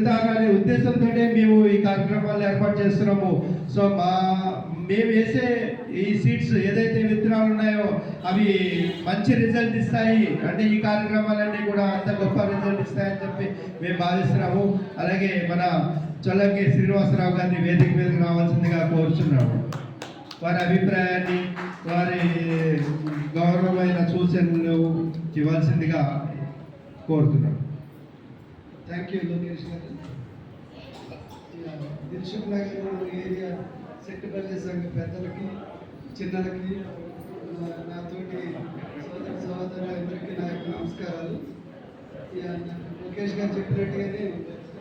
అనే ఉద్దేశంతో మేము ఈ కార్యక్రమాలు ఏర్పాటు చేస్తున్నాము. సో మా మేము వేసే ఈ సీట్స్ ఏదైతే విత్తనాలు ఉన్నాయో అవి మంచి రిజల్ట్ ఇస్తాయి. అంటే ఈ కార్యక్రమాలన్నీ కూడా అంత గొప్ప రిజల్ట్ ఇస్తాయని చెప్పి మేము భావిస్తున్నాము. అలాగే మన చొల్లంకి శ్రీనివాసరావు గారిని వేదిక మీదకి రావాల్సిందిగా కోరుచున్నాము. వారి అభిప్రాయాన్ని వారి గౌరవమైన సూచనలు ఇవ్వాల్సిందిగా కోరుతున్నాం థ్యాంక్ యూ లోకేష్ గారు. దిల్షుక్ నగర్ ఏరియా సెక్రటరీ సంఘ పెద్దలకి చిన్నలకి నాతోటి సోదర సహోదరులందరికీ నా యొక్క నమస్కారాలు. లోకేష్ గారు చెప్పినట్టుగానే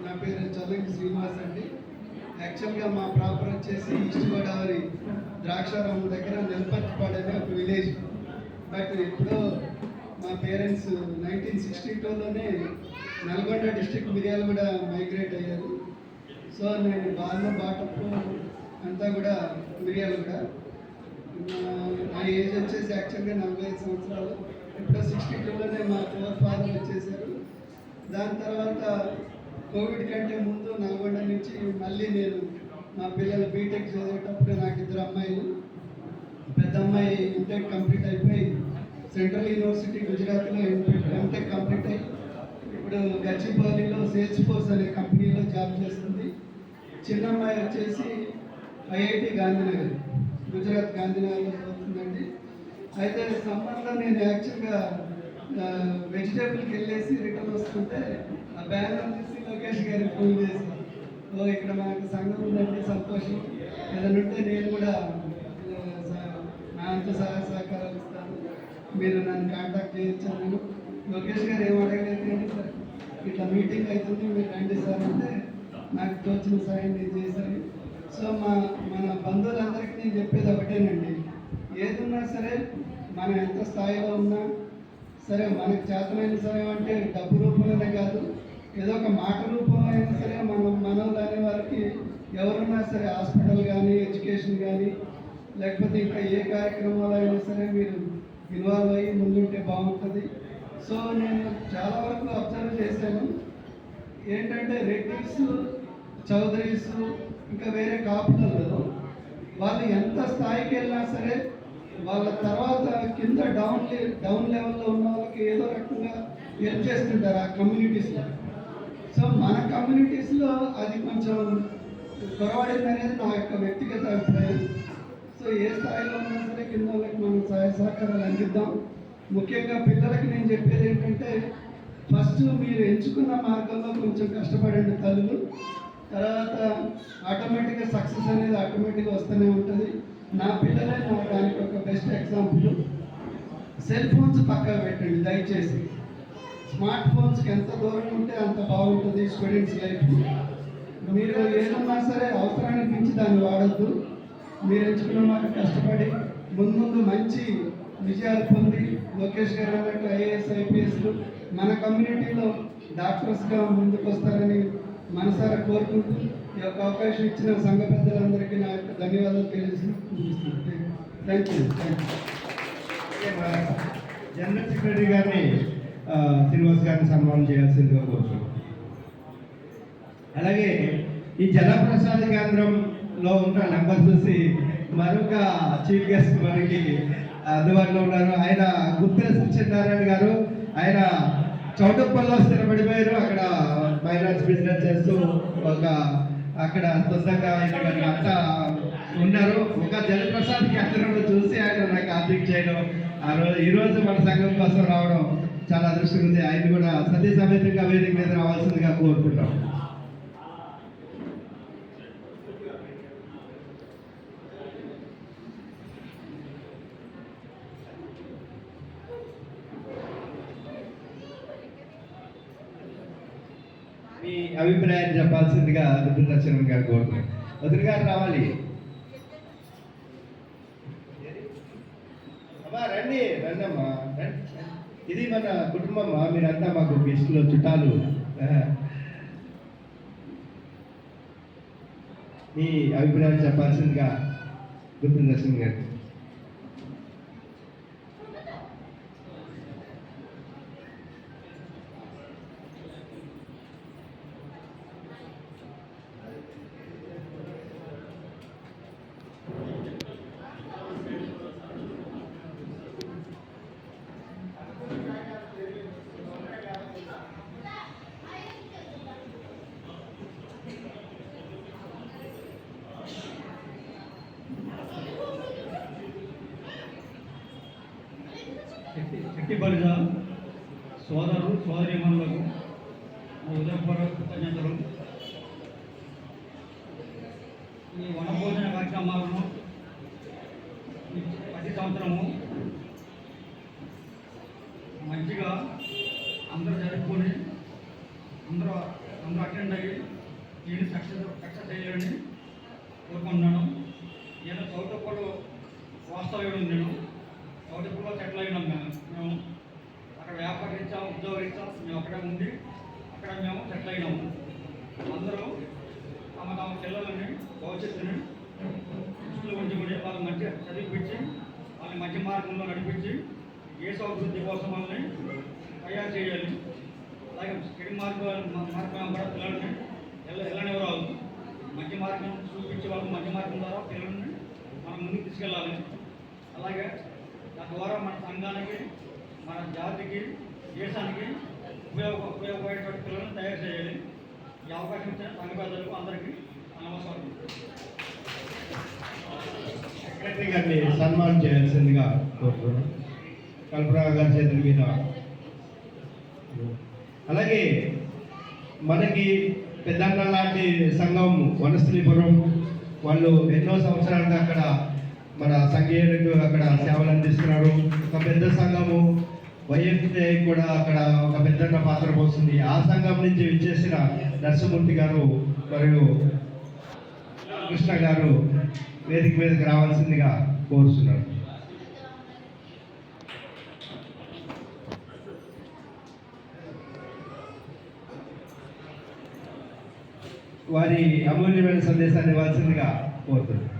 నా పేరు చల్లంకి శ్రీనివాస్ అండి. యాక్చువల్గా మా ప్రాపర్ వచ్చేసి ఈస్ట్ గోదావరి ద్రాక్షారామం దగ్గర నిలపతిపాడు అనే ఒక విలేజ్. బట్ ఇప్పుడు మా పేరెంట్స్ నైన్టీన్ సిక్స్టీ టూలోనే నల్గొండ డిస్టిక్ మిర్యాలగూడ మైగ్రేట్ అయ్యారు. సో నేను బాగా బాటప్పు అంతా కూడా మిరియాలు కూడా. నా ఏజ్ వచ్చేసి యాక్చువల్గా నలభై ఐదు సంవత్సరాలు. ఇప్పుడు సిక్స్టీ టూలోనే మా ఫోర్ ఫాదర్ వచ్చేసారు. దాని తర్వాత కోవిడ్ కంటే ముందు నల్గొండ నుంచి మళ్ళీ నేను మా పిల్లలు బీటెక్ చదివేటప్పుడు నాకు ఇద్దరు అమ్మాయిలు. పెద్ద అమ్మాయి ఇంటెక్ కంప్లీట్ అయిపోయి సెంట్రల్ యూనివర్సిటీ గుజరాత్లో ఎంటెక్ కంప్లీట్ అయ్యి ఇప్పుడు గచ్చిబౌలిలో సేల్స్ ఫోర్స్ అనే కంపెనీలో జాబ్ చేస్తుంది. చిన్న అమ్మాయి వచ్చేసి ఐఐటి గాంధీనగర్ గుజరాత్ గాంధీనగర్లో చదువుతుందండి. అయితే సమ్మర్లో నేను యాక్చువల్గా వెజిటేబుల్కి వెళ్ళేసి రిటర్న్ వస్తుంటే ఆ బ్యానర్ తీసి లోకేష్ గారికి ఫోన్ చేసి ఓ ఇక్కడ మనకు సంఘం ఉందండి సంతోషం. ఏదైనా ఉంటే నేను కూడా నా అంత సహాయ మీరు నన్ను కాంటాక్ట్ చేయొచ్చు నేను? లోకేష్ గారు ఏం అడగలేదు సార్. ఇట్లా మీటింగ్ అవుతుంది మీరు రండి సార్ అంటే నాకు తోచిన సాయం నేను చేశాను సో మా మన బంధువులందరికీ నేను చెప్పేది ఒకటేనండి. ఏదున్నా సరే మనం ఎంత స్థాయిలో ఉన్నా సరే మనకు చేతనైన సాయం అంటే డబ్బు రూపంలోనే కాదు ఏదో ఒక మాట రూపంలో అయినా సరే మనం మనవులు అనే వారికి ఎవరున్నా సరే హాస్పిటల్ కానీ ఎడ్యుకేషన్ కానీ లేకపోతే ఇంకా ఏ కార్యక్రమాలు అయినా సరే మీరు ఇన్వాల్వ్ అయ్యి ముందుంటే బాగుంటుంది. సో నేను చాలా వరకు అబ్జర్వ్ చేశాను. ఏంటంటే రెడ్డిస్ చౌదరీస్ ఇంకా వేరే కాపులలో వాళ్ళు ఎంత స్థాయికి వెళ్ళినా సరే వాళ్ళ తర్వాత కింద డౌన్ డౌన్ లెవెల్లో ఉన్న వాళ్ళకి ఏదో రకంగా హెల్ప్ చేస్తుంటారు ఆ కమ్యూనిటీస్లో సో మన కమ్యూనిటీస్లో అది కొంచెం కొరవడింది అనేది నా యొక్క వ్యక్తిగత అభిప్రాయం సో ఏ స్థాయిలో ఉన్నా సరే కింద వాళ్ళకి మనం సహాయ సహకారాలు అందిద్దాం. ముఖ్యంగా పిల్లలకి నేను చెప్పేది ఏంటంటే ఫస్ట్ మీరు ఎంచుకున్న మార్గంలో కొంచెం కష్టపడండి తల్లులు. తర్వాత ఆటోమేటిక్గా సక్సెస్ అనేది ఆటోమేటిక్గా వస్తూనే ఉంటుంది. నా పిల్లలే నా దానికి ఒక బెస్ట్ ఎగ్జాంపుల్. సెల్ ఫోన్స్ పక్కన పెట్టండి దయచేసి. స్మార్ట్ ఫోన్స్కి ఎంత దూరం ఉంటే అంత బాగుంటుంది స్టూడెంట్స్ లైఫ్. మీరు ఏదన్నా సరే అవసరానికి మించి దాన్ని వాడద్దు. మీరు ఎంచుకున్న మాట కష్టపడి ముందు మంచి విజయాలు పొంది లోకేష్ గారు అన్నట్టు ఐఏఎస్ ఐపీఎస్లు మన కమ్యూనిటీలో డాక్టర్స్గా ముందుకు వస్తారని మనసారా కోరుకుంటూ ఈ యొక్క అవకాశం ఇచ్చిన సంఘ పెద్దలందరికీ నా యొక్క ధన్యవాదాలు తెలియజేస్తున్నాను thank you. Thank you. General secretary గారిని శ్రీనివాస్ గారిని సన్మానం చేయాల్సిందిగా కోరుతున్నాం అలాగే ఈ జలప్రసాద కేంద్రంలో ఉన్న నెంబర్ చూసి మరొక చీఫ్ గెస్ట్ మనకి అందుబాటులో ఉన్నారు. ఆయన గుప్త సత్యనారాయణ గారు. ఆయన చౌటప్పల్లో స్థిరపడిపోయారు. అక్కడ ఫైనాన్స్ బిజినెస్ చేస్తూ ఒక అక్కడ సొంతంగా అంతా ఉన్నారు. ఒక జలప్రసాద్ కేంద్రంలో చూసి ఆయన నాకు ఆర్థిక చేయడం ఆ రోజు ఈ రోజు మన సంఘం కోసం రావడం చాలా అదృష్టం ఉంది. ఆయన కూడా సతీ సమేతంగా వేదిక మీద రావాల్సిందిగా కోరుకుంటాం మీ అభిప్రాయాన్ని చెప్పాల్సిందిగా రుద్రదర్శనం గారు కోరుతున్నాం. వదిన గారు రావాలి. అమ్మా రండి రండి. అమ్మా ఇది మన కుటుంబం మీరంతా మాకు గెస్టులు చుట్టాలు. మీ అభిప్రాయం చెప్పాల్సిందిగా రుద్రదర్శనం గారు శక్తి బలిజ సోదరు సోదరిమణులకు నా కృతజ్ఞతలు ఈ వనభోజన కార్యక్రమాలను ప్రతి సంవత్సరము మంచిగా అందరూ జరుపుకొని అందరూ అందరూ అటెండ్ అయ్యి దీన్ని సక్సెస్ సక్సెస్ చేయాలని కోరుకుంటున్నాను. నేను చౌటప్పుడు వాస్తవ్యుడు నేను. మొదటిలో సెటిల్ అయినాం మేము? మేము అక్కడ వ్యాపార ఉద్యోగించాం మేము అక్కడే ఉండి అక్కడ మేము సెటిల్ అయినాము అందరూ తమ తమ పిల్లలని భవిష్యత్తుని దృష్టిలో ఉంచుకుని వాళ్ళు మంచిగా చదివిపించి వాళ్ళని మధ్య మార్గంలో నడిపించి ఏ అభివృద్ధి కోసం వాళ్ళని తయారు చేయాలి. అలాగే చెడు మార్గం మార్గం కూడా పిల్లల్ని ఎలా వెళ్ళనివ్వరాదు మధ్య మార్గం చూపించి వాళ్ళకి మధ్య మార్గం ద్వారా పిల్లల్ని మనం ముందుకు తీసుకెళ్ళాలి. అలాగే ద్వారా మన సంఘానికి మన జాతికి దేశానికి ఉపయోగ ఉపయోగపడేటువంటి పిల్లలను తయారు చేయాలి. ఈ అవకాశం ఇచ్చిన సంఘ పెద్దలకు అందరికీ. నమస్కారం. సెక్రటరీ గారిని సన్మానం చేయాల్సిందిగా కోరుతున్నాను. కల్పన గారి చేతుల మీద. అలాగే మనకి పెద్దన్న లాంటి సంఘం వనస్థలీపురం వాళ్ళు ఎన్నో సంవత్సరాలుగా అక్కడ మన సంఘీయులకు అక్కడ సేవలు అందిస్తున్నారు. ఒక పెద్ద సంఘము వైఎఫ్ఐ కూడా అక్కడ ఒక పెద్ద పాత్ర పోస్తుంది. ఆ సంఘం నుంచి విచ్చేసిన నర్సమూర్తి గారు మరియు కృష్ణ గారు వేదిక మీదకి రావాల్సిందిగా కోరుతున్నారు వారి అమూల్యమైన సందేశాన్ని ఇవ్వాల్సిందిగా కోరుతున్నారు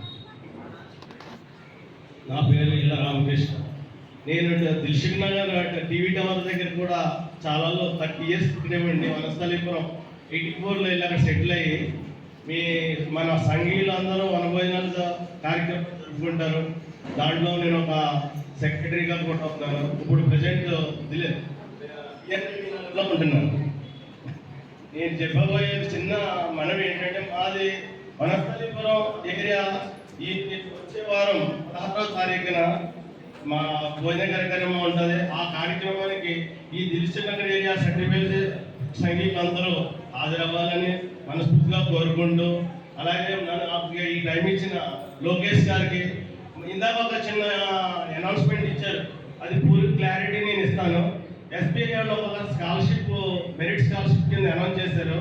నా పేరు ఇళ్ళ రామకృష్ణ. నేను దిల్షుక్ నగర్ టీవీ టవర్ దగ్గర కూడా చాలా థర్టీ ఇయర్స్ పుట్టినవండి వనస్థలీపురం ఎయిటీ ఫోర్లో ఇలాగ సెటిల్ అయ్యి మీ మన సంఘీయులు అందరూ వనభోజనాలు కార్యక్రమం జరుపుకుంటారు. దాంట్లో నేను ఒక సెక్రటరీగా కూడా ఉన్నాను. ఇప్పుడు ప్రజెంట్ ఉంటున్నాను. నేను చెప్పబోయే చిన్న మనవి ఏంటంటే మాది వనస్థలీపురం ఏరియా ఈ వచ్చే వారం పదహారో తారీఖున మా భోజన కార్యక్రమం ఉంటుంది. ఆ కార్యక్రమానికి ఈ దిల్సునగర్ ఏరియా సర్టిఫికేట్ సైనికులందరూ హాజరవ్వాలని మనస్ఫూర్తిగా కోరుకుంటూ అలాగే నాకు ఈ టైం ఇచ్చిన లోకేష్ గారికి ఇందాక ఒక చిన్న అనౌన్స్మెంట్ ఇచ్చారు. అది పూర్తి క్లారిటీ నేను ఇస్తాను. ఎస్బీఐలో ఒక స్కాలర్షిప్ మెరిట్ స్కాలర్షిప్ కింద అనౌన్స్ చేశారు.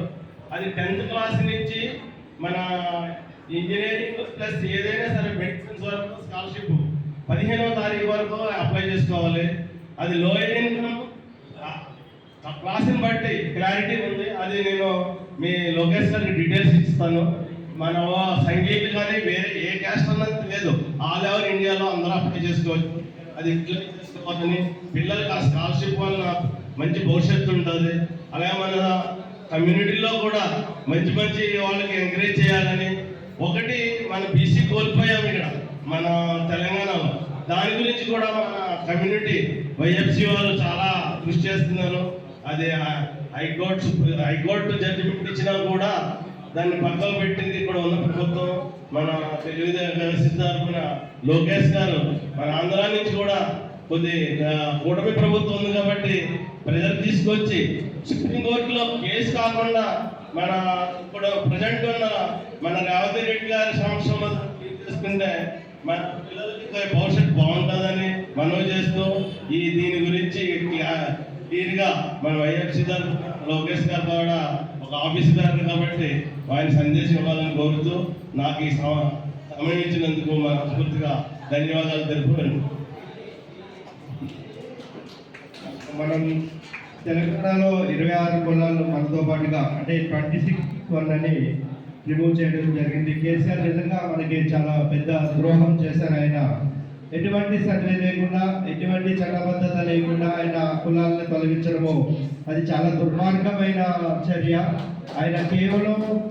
అది టెన్త్ క్లాస్ నుంచి మన ఇంజనీరింగ్ ప్లస్ ఏదైనా సరే మెడిసిన్స్ వరకు స్కాలర్షిప్ పదిహేనవ తారీఖు వరకు అప్లై చేసుకోవాలి. అది లోయర్ ఇన్కమ్ క్లాస్ని బట్టి క్లారిటీ ఉంది. అది నేను మీ లోకేష్ గారికి డీటెయిల్స్ ఇస్తాను. మన సంగీత కానీ వేరే ఏ క్యాస్ట్ అన్నది లేదు. ఆల్ ఓవర్ ఇండియాలో అందరూ అప్లై చేసుకోవచ్చు. అది ఇట్లా చేసుకోవద్దని పిల్లలకి ఆ స్కాలర్షిప్ వల్ల మంచి భవిష్యత్తు ఉంటుంది. అలాగే మన కమ్యూనిటీలో కూడా మంచి మంచి వాళ్ళకి ఎంకరేజ్ చేయాలని ఒకటి మన బీసీ కోల్పోయాం ఇక్కడ మన తెలంగాణలో. దాని గురించి కూడా మన కమ్యూనిటీ వైఎఫ్సి వాళ్ళు చాలా కృషి చేస్తున్నారు. అది హైకోర్టు హైకోర్టు జడ్జిమెంట్ ఇచ్చినా కూడా దాన్ని పక్కన పెట్టింది ఇక్కడ ఉన్న ప్రభుత్వం. మన తెలుగుదేశం తరఫున లోకేష్ గారు. మన ఆంధ్ర నుంచి కూడా కొద్ది కూటమి ప్రభుత్వం ఉంది కాబట్టి ప్రజలు తీసుకొచ్చి సుప్రీంకోర్టులో కేసు కాకుండా మన ఇప్పుడు ప్రజెంట్ ఉన్న మన రేవతి రెడ్డి గారి సంవత్సరం తీసుకుంటే మన పిల్లలకి భవిష్యత్తు బాగుంటుందని మనవి చేస్తూ ఈ దీని గురించి క్లియర్గా మన వైఎఫ్సి గారు లోకేష్ గారు కూడా ఒక ఆఫీసర్ కాబట్టి ఆయన సందేశం ఇవ్వాలని కోరుతూ నాకు ఈ సమ- సమయం ఇచ్చినందుకు మనస్ఫూర్తిగా ధన్యవాదాలు తెలుపుతాను మనం తెలంగాణలో ఇరవై ఆరు కులాలు మనతో పాటుగా అంటే ట్వంటీ సిక్స్ వన్ అని రిమూవ్ చేయడం జరిగింది. కేసీఆర్ నిజంగా మనకి చాలా పెద్ద ద్రోహం చేశారు ఆయన. ఎటువంటి సర్వే లేకుండా ఎటువంటి చట్టబద్ధత లేకుండా ఆయన కులాలను తొలగించడము అది చాలా దుర్మార్గమైన చర్య. ఆయన కేవలం